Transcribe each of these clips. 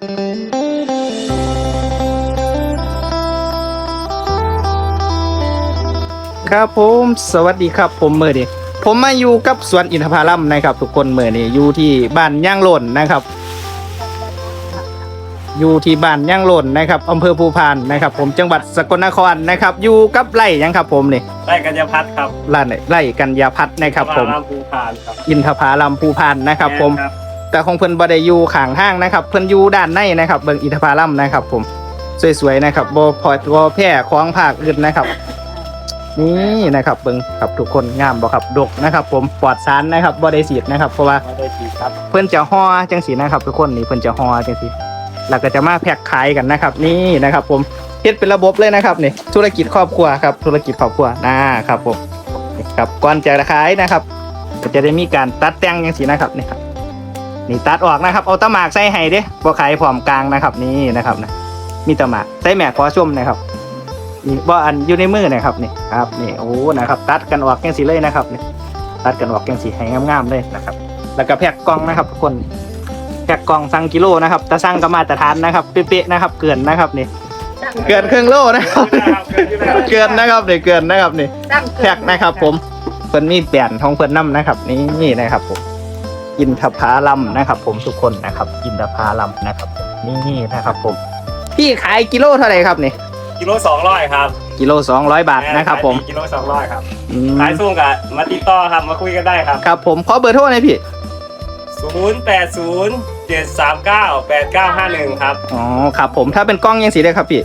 ครับผมสวัสดีครับผมเมื่อนี้ผมมาอยู่กับสวนอินทผลัมนะครับ ทุกคนเมื่อนี้อยู่ที่บ้านย่างหล่นนะครับ อยู่ที่บ้านย่างหล่นนะครับอำเภอภูพานนะครับ ผมจังหวัดสกลนครนะครับ อยู่กับไร่หยังครับ ผมนี่ไร่กัญญาพัฒน์ครับร้านไร่กัญญาพัฒน์นะครับ ผมรามภูพานครับอินทผลัมภูพานนะครับ ผมครับ แต่ของเพิ่นบ่ได้อยู่ข้างห้างนะครับ เพิ่นอยู่ด้านในนะครับเบิ่งอินทผลัมนะครับ ผมสวยๆนะครับบ่พอบ่แพ้ของภาคอื่นนะครับ นี่นะครับเบิ่งครับทุกคนงามบ่ครับดกนะครับ ผมปลอดสารนะครับบ่ได้ฉีดนะครับ เพราะว่าไม่ได้ฉีดครับเพิ่นจะห่อจังสีนะครับทุกคนนี่เพิ่นจะห่อจังสีแล้วก็จะมาแพ็คขายกันนะครับ นี่นะครับ ผมเฮ็ดเป็นระบบเลยนะครับนี่ธุรกิจครอบครัวครับธุรกิจครอบครัวนะครับผมนี่ครับก่อนจะขายนะครับ ก็จะได้มีการตัดแต่งจังสีนะครับนี่ครับ นี่ตัดออกนะครับ เอาตะหมากใส่ให้เด้บ่ขายพร้อมกลางนะครับ นี่นะครับนะมีตะหมากใส่แหมกขอชมนะครับนี่บ่อันอยู่ในมือนะครับนี่ครับนี่โอ้นะครับ ตัดกันออกจังสีเลยนะครับนี่ตัดกันออกจังสีให้งามๆเลยนะครับ แล้วก็แพ็กกล่องนะครับทุกคนแพ็กกล่องสั่งกิโลนะครับแต่สั่งก็มาตรฐานนะครับเป๊ะๆนะครับ เกินนะครับนี่เกินครึ่งโลนะครับ เกินนะครับนี่เกินนะครับนี่แพ็กนะครับ ผมเพิ่นมีแบรนด์ของเพิ่นนํนะครับนี่นะครับผม อินทผลัมนะครับ ผมทุกคนนะครับ อินทผลัมนะครับผมนี่นะครับผม พี่ขายกิโลเท่าไหร่ครับนี่กิโลสองร้อยครับ กิโลสองร้อยบาทนะครับ ผมกิโลสองร้อยครับอืมขายส่งกับมาติดต่อครับมาคุยกันได้ครับครับ ผมขอเบอร์โทรหน่อยพี่ศูนย์แปดศูนย์เจ็ดสามเก้าแปดเก้าห้าหนึ่งครับอ๋อครับผมถ้าเป็นกล้องยังสีได้ครับพี่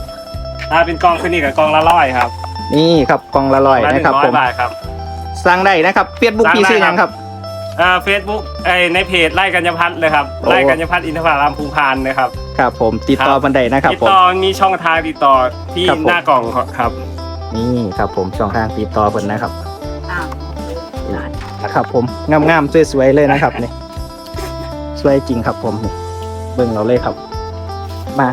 ถ้าเป็นกองคืนนี้กับกองละร้อยครับ นี่ครับกล้องละร้อยละหนึ่นะครับงร้อผยมบาทครับสั่งได้นะครับเฟซบุ๊กสั่งพี่ได้ชื่อหยังคครัรับบ อ่าเฟซบุ๊กไอในเพจไร่กัญญาพัฒน์เลยครับโอ้ไร่กัญญาพัฒน์อินทผลัมภูพานนะครับ ครับผมติดต่อครับ บันไดนะครับติดผม ต่อมีช่องทางติดต่อที่ครับผม หน้ากล่องครับ นี่ครับผมช่องทางติดต่อเพิ่นนะครับอ้าวนะครับผมงามๆสวยๆเลยนะครับนี่สวยจริงครับผมนี่เบิ่งเราเลยครับ มา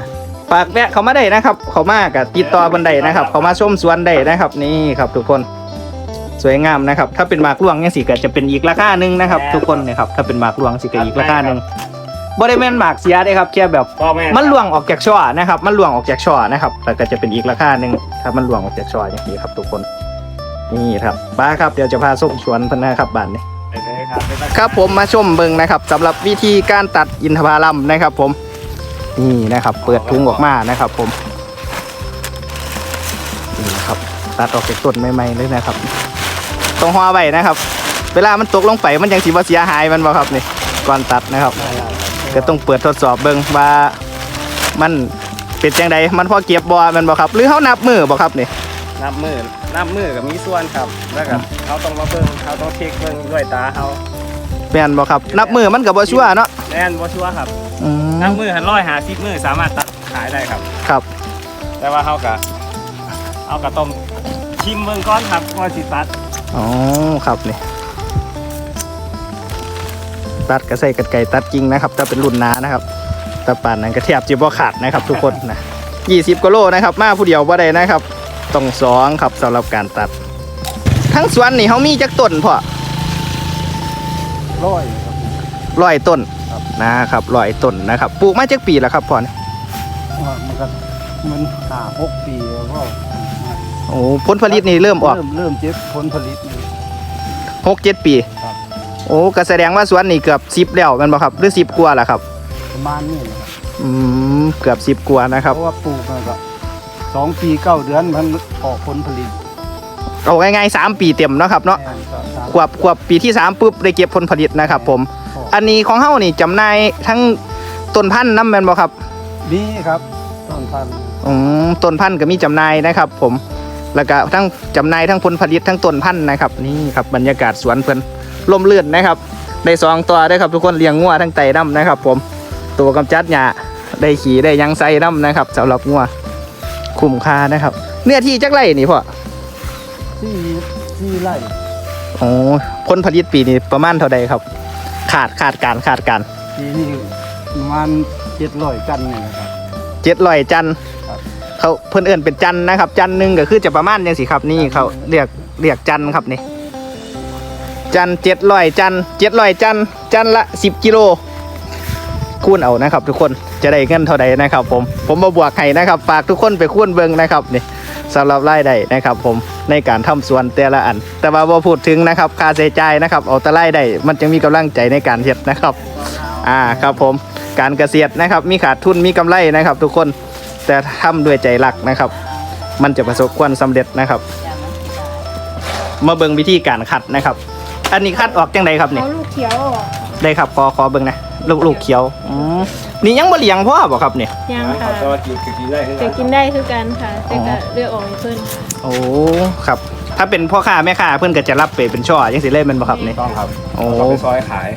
ฝากแวะเขามาได้นะครับ เขามากับติดต่อบันไดนะครับ เขามาชมสวนได้นะครับ นี่ครับทุกคน สวยงามนะครับ ถ้าเป็นหมากหลวงเนี่ยสิก็จะเป็นอีกราคาหนึ่งนะครับ ทุกคนนะครับถ้าเป็นหมากหลวงสิก็อีกราคาหนึ่งบริเวณหมากเสียได้ครับแค่แบบพ่อแม่มันหลวงออกจากช่อนะครับ มันหลวงออกจากช่อนะครับแล้วก็จะเป็นอีกราคาหนึ่งถ้ามันหลวงออกจากช่ออย่างนี้ครับ ทุกคนนี่ครับป้าครับเดี๋ยวจะพาส้มชวนเพิ่นนะครับบ้านนี้ไปเลยครับครับผมมาชมเบิ่งนะครับสำหรับวิธีการตัดอินทผลัมนะครับ ผมนี่นะครับ เปิดถุงออกมานะครับ ผมนี่นะครับตัดออกจากต้นใหม่ๆเลยนะครับ ต้องห่อไว้นะครับ เวลามันตกลงไปมันยังสิบ่เสียหายมันบ่ครับนี่ก่อนตัดนะครับ ก็ต้องเปิดทดสอบเบิ่งว่ามันเป็นจังใดมันพอเก็บบ่แมันบ่ครับ หรือเขานับมือบ่ครับนี่นับมือนับมือกับมีส่วนครับแล้วก็เขาต้องมาเบิ่งเขาต้องเช็คเบิ่งด้วยตาเขาแม่นบ่ครับ นับมือมันก็บ่ชัวร์เนาะแน่นบ่ชัวร์ครับอืมนับมือหันร้อยหาสิบมือสามารถตัดขายได้ครับครับ แต่ว่าเขาก็เอากระต้มชิมเบิ่งก้อนครับก่อนสิตัด อ๋อครับนี่ตัดก็ใส่กันไก่ตัดจริงนะครับถ้าเป็นรุ่นหนานะครับแตะปานนั้นก็แทบจะบ่ขาดนะครับ ทุกคนนะ20กิโลนะครับมาผู้เดียวบ่ได้นะครับต้องสองครับสำหรับการตัด ทั้งสวนนี่เขามีจักต้นพอร้อยร้อยต้นนะครับร้อยต้นนะครับปลูกมาจักปีแล้วครับพ่อนี่มันก็มันหาหกปีแล้วก็ โอ้ผลผลิตนี่เริ่มออกเริ่มเริ่มเจ็บผลผลิตนี่ หกเจ็ดปี ครับ โอ้ก็แสดงว่าสวนนี่เกือบสิบแล้วแมันบ่ครับหรือสิบกว่าแล้วครับ ประมาณนี้นะครับอืมเกือบสิบกว่านะครับเพราะว่าปลูกมันก็สองปีเก้าเดือนมันออกผลผลิตเอาง่ายๆสามปีเต็มเนาะครับเนาะแม่ก็สามขวบขวบปีที่สามปุ๊บได้เก็บผลผลิตนะครับ ผม อันนี้ของเฮานี่จำหน่ายทั้งต้นพันธุ์น้ำแมนบ่ครับนี่ครับต้นพันธุ์อืมต้นพันธุ์ก็มีจำหน่ายนะครับ ผม แล้วก็ทั้งจำหน่ายทั้งผลผลิตทั้งต้นพันธุ์นะครับนี่ครับบรรยากาศสวนเพิ่นลมลื่นนะครับได้สองตัวได้ครับทุกคนเลี้ยงงัวทั้งไตน้ำนะครับ ผมตัวกำจัดหญ้าได้ขี่ได้ยังไซน้ำนะครับสำหรับงัวคุ้มค่านะครับ เนื้อที่จักไรนี่พ่อที่ที่ไร่โอ้ผลผลิตปีนี้ประมาณเท่าใดครับ ขาดขาดการขาดการปีนี้ประมาณเจ็ดร้อยกันนี่นะครับเจ็ดร้อยจันครับ เขาเพิ่นเอิ้นเป็นจันนะครับ จันหนึ่งก็คือจะประมาณยังสิครับ นี่เขาเรียกเรียกจันครับนี่ จันเจ็ดร้อยจันเจ็ดร้อยจันจันละสิบกิโลคูณเอานะครับ ทุกคนจะได้เงินเท่าใดนะครับ ผมผมมาบวกให้นะครับฝากทุกคนไปคูณเบิ่งนะครับนี่สำหรับรายได้นะครับ ผมในการทำสวนแต่ละอัน แต่ว่าพอพูดถึงนะครับค่าใช้จ่ายนะครับเอาแต่รายได้มันจะมีกำลังใจในการเฮ็ดนะครับ อ่าครับผมการเกษตรนะครับ มีขาดทุนมีกำไรนะครับ ทุกคน แต่ทำด้วยใจรักนะครับ มันจะประสบความสำเร็จนะครับ มาเบิ่งวิธีการคัดนะครับ อันนี้คัดออกจังไดครับเนี่ยเอาลูกเขียวออกได้ครับขอขอเบิ่งนะลูกลูกเขียวอืมนี่ยังบ่เลี้ยงพ่อบ่ครับเนี่ยยังค่ะแต่ว่ากินคือกินได้คือจะกินได้คือกันค่ะแต่ก็เลือกออกให้เพิ่นโอ้ครับ ถ้าเป็นพ่อค้าแม่ค้าเพิ่นก็จะรับไปเป็นช่อจังสิเลยแมันบ่ครับนี่ต้องครับโอ้ต้องไปซอยขาย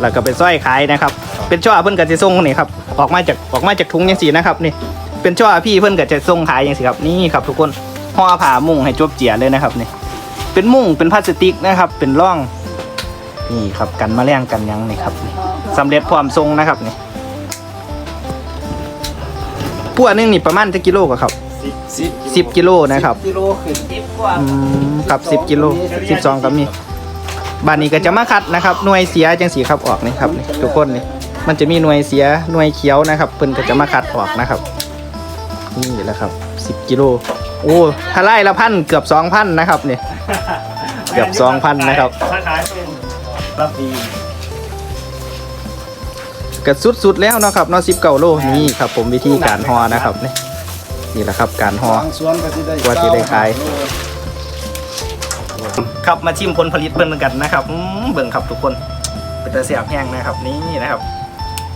แล้วก็เป็นสร้อยขายนะครับ เป็นช่อเพิ่นก็จะส่งนี่ครับออกมาจากออกมาจากถุงจังซี่นะครับนี่ เป็นช่อพี่เพิ่อนก็จะส่งขายจังซี่ครับนี่ครับ ทุกคนห่อผ้ามุ้งให้จบเจียเลยนะครับนี่เป็นมุ้งเป็นพลาสติกนะครับ เป็นร่องนี่ครับกันมแมลงกันยังนี่ครับนี่สำเร็จพร้อมทรงนะครับนี่พวกนึงนี่ประมาณจะกิโลกครับสิบกิโลนะครับกิโลขึ้นอืมครับสิบกิโลสิบสองก็มีบ้านนี้ก็จะมาคัดนะครับหน่วยเสียจังสีครับออกนี่ครับนี่ทุกคนนี่มันจะมีหน่วยเสียหน่วยเขียวนะครับเพิ่นก็จะมาคัดออกนะครับ นี่แหละครับสิบกิโลโอ้ถ้าไล่ละพันเกือบสองพันนะครับเนี่ยเกือบ2,000นะครับถ้าขายเป็นรับดีก็สุดๆแล้วเนาะครับเนาะสิบเก้าโลนี่ครับผมวิธีการห่อนะครับนี่นี่แหละครับการห่อ ทางสวนก็สิได้กว่าสิได้ขายเก้โลครับมาชิมผลผลิตเพิ่นกันนะครับอืมเบิ่งครับทุกคน เป็นตะเสียบแห้งนะครับนี่นะครับ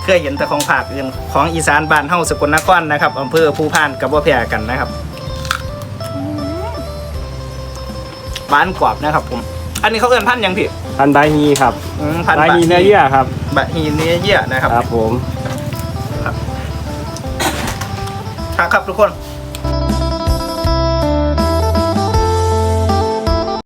เคยเห็นแต่ของภาคอื่นของอีสานบ้านเฮาสกลนครนะครับอำเภอภูพานกับว่าแพรกันนะครับบ้านกรอบนะครับผม อันนี้เขาเอิ้นพันธุ์หยังพี่พันใบฮีครับอืมพันธุ์ใบบะฮีเนื้อเยื่อครับบะฮีเนื้อเยื่อนะครับครับผมครับครับทุกคน